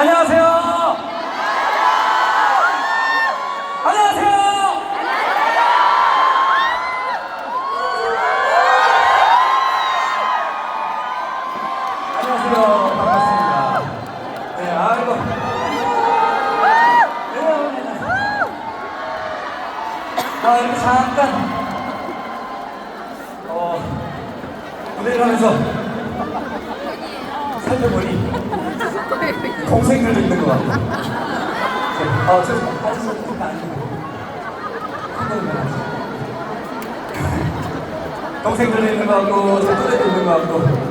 안녕하세요. 안녕하세요. 안녕하세요. 반갑습니다. 네, 아이고. 아, 이렇게 잠깐, 어, 무대를 하면서 살펴보니 동생들도 있는 것 같고 아, 큰거는 아니죠 동생들도 있는 것 같고 제 또래도 있는 것 같고.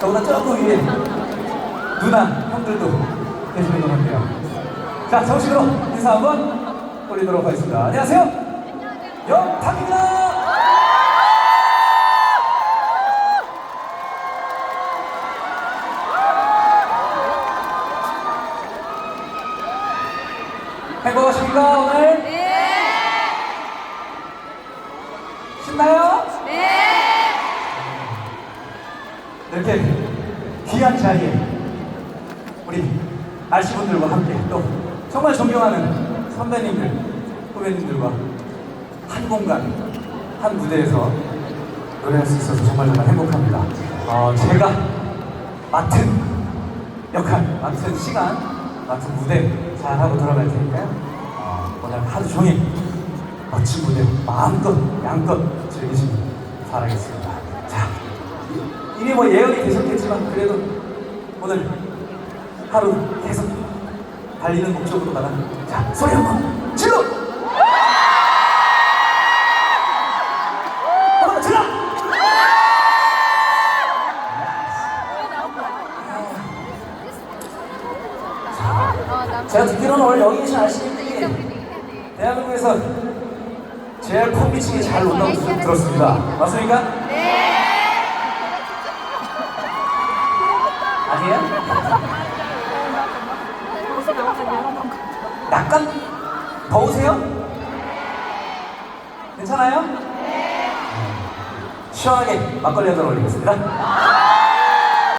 저보다 조금 위에 누나 형들도 계시는 것 같아요. 자 정식으로 인사 한번 올리도록 하겠습니다. 안녕하세요. 영탁입니다 행복하십니까 오늘? 신나요? 이렇게 귀한 자리에 우리 아시분들과 함께 또 정말 존경하는 선배님들, 후배님들과 한 공간, 한 무대에서 노래할 수 있어서 정말 정말 행복합니다. 어, 제가 맡은 역할, 맡은 시간, 맡은 무대 잘 하고 돌아갈 테니까요. 어, 오늘 하루 종일 멋진 무대 마음껏 양껏 즐기시길 바라겠습니다. 자, 이미 뭐 예언이 되셨겠지만 그래도 오늘 하루 계속 달리는 목적으로다가 자 소리 한번 질러! 제가 듣기로는 오늘 여기 계신 아시님들이 대한민국에서 제일 콤비층이 잘 논다고 들- 들었습니다. 맞습니까? 아니에요? 약간 더우세요? 괜찮아요? 시원하게 막걸리 한잔 올리겠습니다.